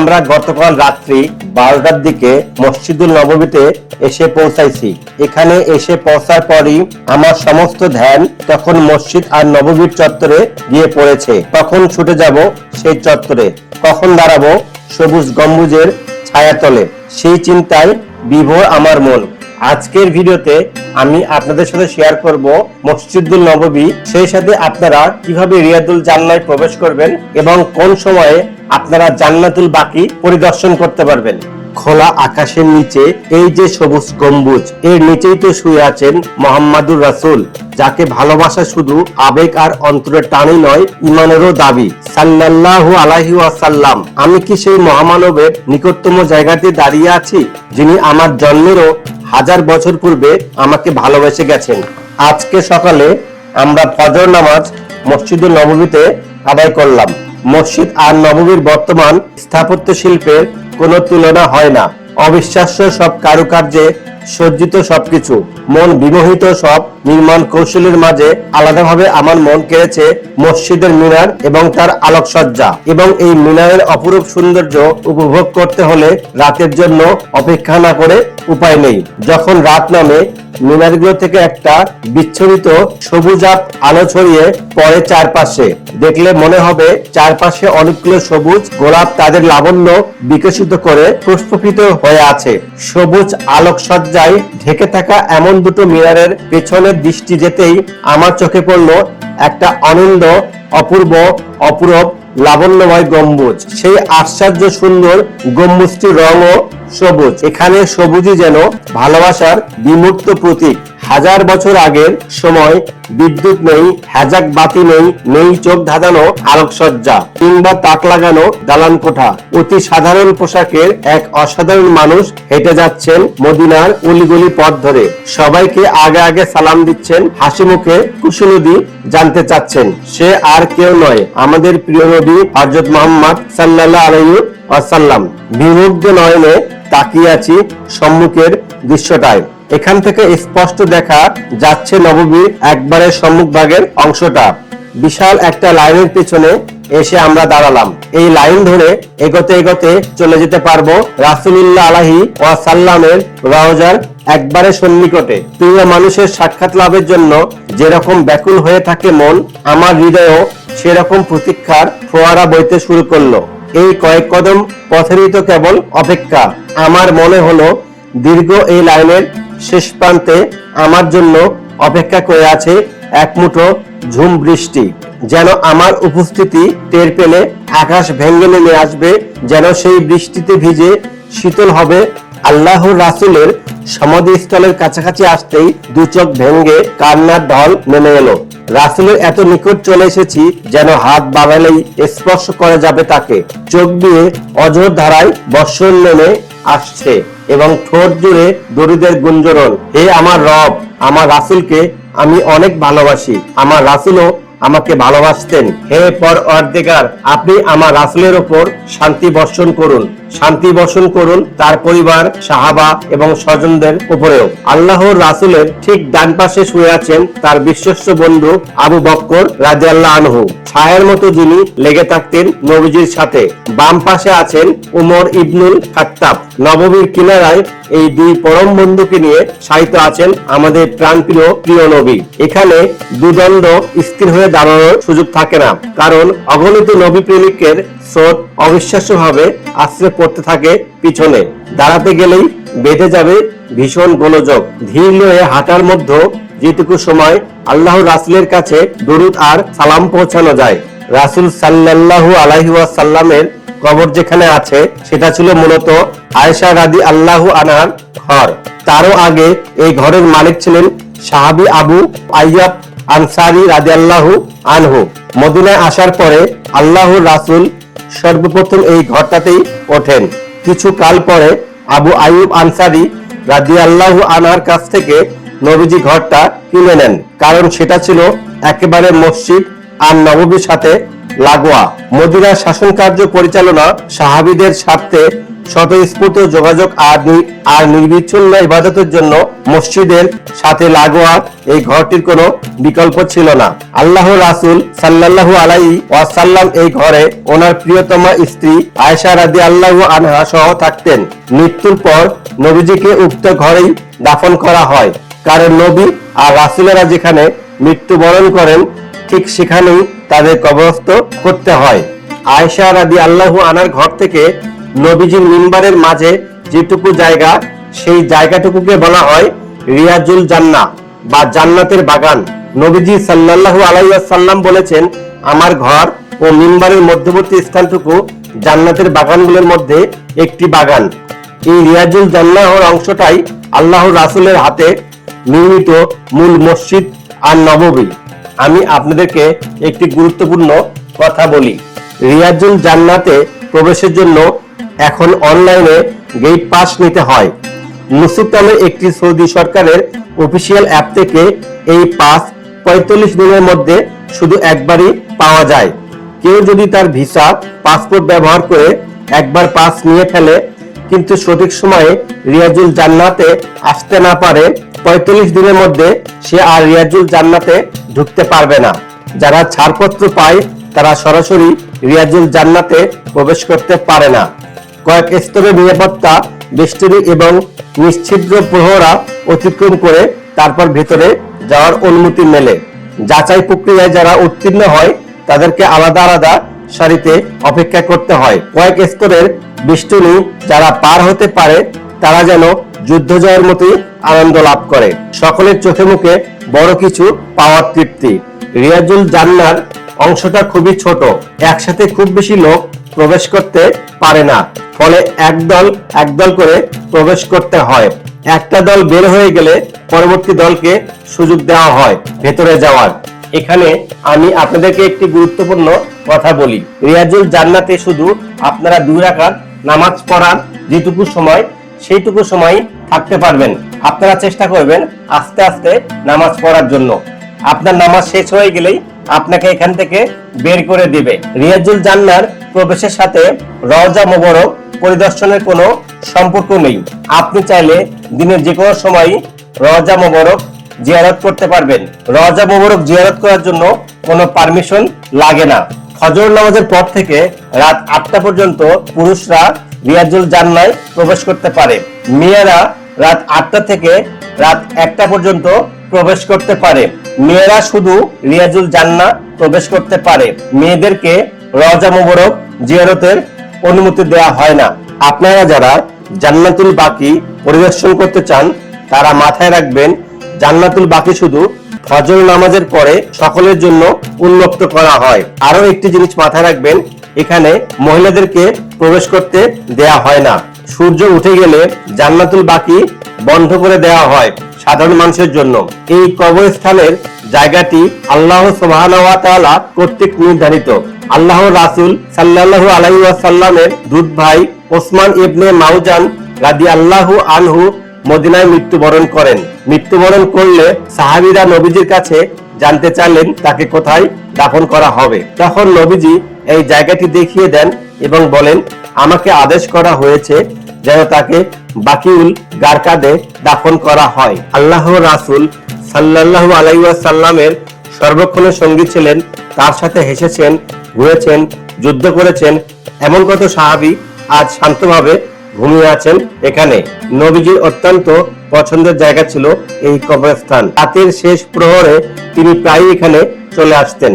আমরা গতকাল রাত্রি বারোটার দিকে মসজিদুল নবমীতে এসে পৌঁছাইছি। এখানে এসে পৌঁছার পরই আমার সমস্ত ধ্যান তখন মসজিদ আর নবমীর চত্বরে গিয়ে পড়েছে। তখন ছুটে যাব সেই চত্বরে, কখন দাঁড়াবো সবুজ গম্বুজের ছায়াতলে, সেই চিন্তায় বিভোর আমার মন। আজকের ভিডিওতে আমি আপনাদের সাথে শেয়ার করব মসজিদুল নববী। সেই সাথে আপনারা কীভাবে রিয়াদুল জান্নায় প্রবেশ করবেন এবং কোন সময়ে আপনারা জান্নাতুল বাকি পরিদর্শন করতে পারবেন। খোলা আকাশের নিচে এই যে সবুজ গম্বুজ, এর নিচেই তো শুয়ে আছেন মোহাম্মদুর রাসূল, যাকে ভালোবাসা শুধু আবেগ আর অন্তরের টানই নয় ইমানেরও দাবি। সাল্লাল্লাহু আলাইহি ওয়াসাল্লাম, আমি কি সেই মহামানবের নিকটতম জায়গাতে দাঁড়িয়ে আছি, যিনি আমার জন্মেরও হাজার বছর পূর্বে আমাকে ভালোবেসে গেছেন। আজকে সকালে আমরা ফজর নামাজ মসজিদুল নবমীতে আদায় করলাম। মসজিদ আর নবমীর বর্তমান স্থাপত্য শিল্পের কোনো তুলনা হয় না। অবিশ্বাস্য সব কারুকার্যে সজ্জিত সবকিছু। মন বিমোহিত সব নির্মাণ কৌশলের মাঝে আলাদাভাবে আমার মন কেড়েছে মসজিদের মিনার এবং তার আলোকসজ্জা। এবং এই মিনারের অপরূপ সৌন্দর্য উপভোগ করতে হলে রাতের জন্য অপেক্ষা না করে উপায় নেই। যখন রাত নামে, মিনারগুলো থেকে একটা বিচ্ছরিত সবুজাপ আলো ছড়িয়ে পড়ে চারপাশে। দেখলে মনে হবে চারপাশে অনেকগুলো সবুজ গোলাপ তাদের লাবণ্য বিকশিত করে প্রস্ফুটিত হয়ে আছে। সবুজ আলোকসজ্জায় ঢেকে থাকা এমন দুটো মিরারের পেছনের দৃষ্টি যেতেই আমার চোখে পড়ল একটা আনন্দ, অপূর্ব, অপূরব, লাবণ্যময় গম্বুজ। সেই আশ্চর্য সুন্দর গম্বুজটির রঙও সবুজ। এখানে সবুজই যেন ভালোবাসার বিমূর্ত প্রতীক। হাজার বছর আগের সময় বিদ্যুৎ নেই, হ্যাজাক বাতি নেই নেই চোখ ধাঁধানো আলোকসজ্জা কিংবা তাক লাগানো দালান কোঠা। অতি সাধারণ পোশাকের এক অসাধারণ মানুষ হেঁটে যাচ্ছেন মদিনার উলিগুলি পথ ধরে। সবাইকে আগে আগে সালাম দিচ্ছেন, হাসি মুখে কুশলদি জানতে চাচ্ছেন। সে আর কেউ নয়, আমাদের প্রিয় নবী হজরত মোহাম্মদ সাল্লাল্লাহু আলাইহি ওয়াসাল্লাম। বিমুগ্ধ নয়নে তাকিয়ে আছি সম্মুখের দৃশ্যটায় এখান থেকে স্পষ্ট দেখা যাচ্ছে নববীর একবারে সম্মুখভাগের অংশটা। বিশাল একটা লাইনের পিছনে এসে আমরা দাঁড়ালাম। এই লাইন ধরে এগোতে এগোতে চলে যেতে পারব রাসুলুল্লাহ আলাহি ওয়াসাল্লামের রওজার একবারে সন্নিকটে। প্রিয় মানুষের সাক্ষাৎ লাভের জন্য যেরকম ব্যাকুল হয়ে থাকে মন, আমার হৃদয়ও সেরকম প্রতীক্ষার ফোয়ারা বইতে শুরু করল। এই কয়েক কদম পথেরই তো কেবল অপেক্ষা। আমার মনে হলো দীর্ঘ এই লাইনের শেষ প্রান্তে আমার জন্য অপেক্ষা করে আছে এক মুঠো ঝুম বৃষ্টি, যেন আমার উপস্থিতি টের পেলে আকাশ ভেঙে নেমে আসবে, যেন সেই বৃষ্টিতে ভিজে শীতল হবে। আল্লাহর রাসুলের সমাধিস্থলের কাছাকাছি আসতেই দু চোখ ভেঙ্গে কান্নার ঢল নেমে এলো। রাসুলের এত নিকট চলে এসেছি যেন হাত বাড়ালেই স্পর্শ করা যাবে তাকে। চোখ দিয়ে অজর ধারায় বর্ষণ নেমে আসছে। এবং ঠোঁট জুড়ে দরিদের গুঞ্জরণ। হে আমার রব, আমার রাসুলকে আমি অনেক ভালোবাসি। আমার রাসুলও আমাকে ভালোবাসতেন। হে পর অর্ধেকার আপনি আমার রাসুলের ওপর শান্তি বর্ষণ করুন। শান্তি বর্ষণ করুন তার পরিবার, সাহাবা এবং স্বজনদের উপরেও। আল্লাহর রাসুলের ঠিক ডান পাশে শুয়ে আছেন তার বিশ্বস্ত বন্ধু আবু বক্কর রাজে আল্লাহ আনহু। ছায়ের মতো যিনি লেগে থাকতেন নবীজির সাথে। বাম পাশে আছেন উমর ইবনুল খাত্তাব। নববীর কিনারায় এই দুই পরম বন্ধুকে নিয়ে সাহিত্য আছেন আমাদের প্রাণপ্রিয় প্রিয় নবী। এখানে দুদণ্ড স্থির হয়ে দাঁড়ানোর সুযোগ থাকে না। কারণ অগণিত নবী প্রেমিকের স্রোত অবিশ্বাস্যভাবে আশ্রয় পড়তে থাকে পিছনে। দাঁড়াতে গেলেই বেঁধে যাবে ভীষণ গোলযোগ। ধীর লয়ে হাঁটার মধ্যে যেটুকু সময় আল্লাহ রাসুলের কাছে দরুদ আর সালাম পৌঁছানো যায়। রাসুল সাল্লাল্লাহু আলাইহি ওয়াসাল্লামের কবর যেখানে আছে, সেটা ছিল মূলত আয়েশা রাদি আল্লাহু আনার ঘর। তারও আগে এই ঘরের মালিক ছিলেন সাহাবি আবু আইয়াব আনসারি রাজি আল্লাহু আনহু। মদিনায় আসার পরে আল্লাহ রাসুল সর্বপ্রথম এই ঘরটাতেই ওঠেন। কিছু কাল পরে আবু আইয়ুব আনসারি রাজি আল্লাহ আনার কাছ থেকে নবীজি ঘরটা কিনে নেন। কারণ সেটা ছিল একেবারে মসজিদ আর নববীর সাথে লাগোয়া। মদিনার শাসন কার্য পরিচালনা সাহাবিদের স্বার্থে স্বতঃস্ফূর্ত যোগাযোগ আর আর নির্বিচ্ছিন্ন ইবাদতের জন্য মসজিদের সাথে লাগোয়া এই ঘরটির কোনো বিকল্প ছিল না। আল্লাহ রাসুল সাল্লাল্লাহু আলাই ওয়াসাল্লাম এই ঘরে ওনার প্রিয়তমা স্ত্রী আয়েশা রাদি আল্লাহ আনহা সহ থাকতেন। মৃত্যুর পর নবীজিকে উক্ত ঘরেই দাফন করা হয়। কারণ নবী আর রাসুলেরা যেখানে মৃত্যুবরণ করেন, ঠিক সেখানেই তাদের কবরস্থ করতে হয়। আয়েশা রাদি আল্লাহু আনার ঘর থেকে নবীজির মিম্বারের মাঝে যেটুকু জায়গা, সেই জায়গাটুকুকে বলা হয় রিয়াজুল জান্না বা জান্নাতের বাগান। নবীজি সাল্লাল্লাহু আলাইহি সাল্লাম বলেছেন, আমার ঘর ও মিম্বারের মধ্যবর্তী স্থানটুকু জান্নাতের বাগানগুলোর মধ্যে একটি বাগান। এই রিয়াজুল জান্নাহর অংশটাই আল্লাহর রাসূলের হাতে নির্মিত মূল মসজিদ আর নববী আমি আপনাদেরকে একটি গুরুত্বপূর্ণ কথা বলি। রিয়াজুল জান্নাতে প্রবেশের জন্য এখন অনলাইনে গেট পাস নিতে হয়। নামে একটি সৌদি সরকারের অফিসিয়াল অ্যাপ থেকে এই পাস পঁয়তাল্লিশ দিনের মধ্যে শুধু একবারই পাওয়া যায়। কেউ যদি তার ভিসা পাসপোর্ট ব্যবহার করে একবার পাস নিয়ে ফেলে, কিন্তু সঠিক সময়ে রিয়াজুল জান্নাতে আসতে না পারে, পঁয়তাল্লিশ দিনের মধ্যে সে আর রিয়াজুল জান্নাতে ঢুকতে পারবে না। যারা ছাড়পত্র পায়, তারা সরাসরি রিয়াজুল জান্নাতে প্রবেশ করতে পারে না। কয়েক স্তরের নিরাপত্তা বেষ্টনী এবং নিশ্ছিদ্র প্রহরা অতিক্রম করে তারপর ভেতরে যাওয়ার অনুমতি মেলে। যাচাই প্রক্রিয়ায় যারা উত্তীর্ণ হয়, তাদেরকে আলাদা আলাদা সারিতে অপেক্ষা করতে হয়। কয়েক স্তরের বেষ্টনী যারা পার হতে পারে, তারা যেন যুদ্ধ জয়ের মতোই আনন্দ লাভ করে। সকলের চোখে মুখে বড় কিছু পাওয়ার তৃপ্তি। রিয়াজুল জান্নার অংশটা খুবই ছোট। একসাথে খুব বেশি লোক প্রবেশ করতে পারে না। ফলে একদল একদল করে প্রবেশ করতে হয়। একটা দল বের হয়ে গেলে পরবর্তী দলকে সুযোগ দেওয়া হয় ভেতরে যাওয়ার। এখানে আমি আপনাদেরকে একটি গুরুত্বপূর্ণ কথা বলি। রিয়াজুল জান্নাতে শুধু আপনারা দুই রাকাত নামাজ পড়ার যেটুকু সময়, সেইটুকু সময় থাকতে পারবেন। আপনারা চেষ্টা করবেন আস্তে আস্তে নামাজ পড়ার জন্য। আপনার নামাজ শেষ হয়ে গেলেই আপনাকে এখান থেকে বের করে দিবে। রিয়াজুল জান্নার প্রবেশের সাথে রওজা মোবারক পরিদর্শনের কোনো সম্পর্ক নেই। আপনি চাইলে দিনের যে কোনো সময় রওজা মোবারক জিয়ারত করতে পারবেন। রওজা মোবারক জিয়ারত করার জন্য কোনো পারমিশন লাগে না। ফজর নামাজের পর থেকে রাত আটটা পর্যন্ত পুরুষরা রিয়াজুল জান্নায় প্রবেশ করতে পারে। মেয়েরা রাত আটটা থেকে রাত একটা পর্যন্ত প্রবেশ করতে পারে। মেয়েরা শুধু রিয়াজুল জান্না প্রবেশ করতে পারে। মেয়েদেরকে রজা মোবারক জিয়ারতের অনুমতি দেওয়া হয় না। আপনারা যারা জান্নাতুল বাকি পরিদর্শন করতে চান, তারা মাথায় রাখবেন, জান্নাতুল বাকি শুধু ফজর নামাজের পরে সকলের জন্য উন্মুক্ত করা হয়। আরও একটি জিনিস মাথায় রাখবেন, এখানে মহিলাদেরকে প্রবেশ করতে দেয়া হয় না। সূর্য উঠে গেলে জান্নাতুল বাকি বন্ধ করে দেওয়া হয় সাধারণ মানুষের জন্য। এই কবরস্থানের জায়গাটি আল্লাহ তাআলা কর্তৃক নির্ধারিত। আল্লাহ রাসূল সাল্লাল্লাহু আলাইহি ওয়াসাল্লামের দুধ ভাই ওসমান ইবনে মাউজান রাদিয়াল্লাহু আনহু মদিনায় মৃত্যুবরণ করেন। মৃত্যুবরণ করলে সাহাবীরা নবীজির কাছে জানতে চাইলেন তাকে কোথায় দাফন করা হবে। তখন নবীজি এই জায়গাটি দেখিয়ে দেন এবং বলেন, আমাকে আদেশ করা হয়েছে যেন তাকে বাকিউল গারকাদে দাফন করা হয়। আল্লাহ রাসূল সাল্লাল্লাহু আলাইহি ওয়াসাল্লামের সর্বক্ষণের সঙ্গী ছিলেন, তার সাথে হেসেছেন, ঘুরেছেন, যুদ্ধ করেছেন। এমন কত সাহাবী আজ শান্তভাবে ঘুমিয়ে আছেন এখানে। নবীজির অত্যন্ত পছন্দের জায়গা ছিল এই কবরস্থান। রাতের শেষ প্রহরে তিনি প্রায়ই এখানে চলে আসতেন।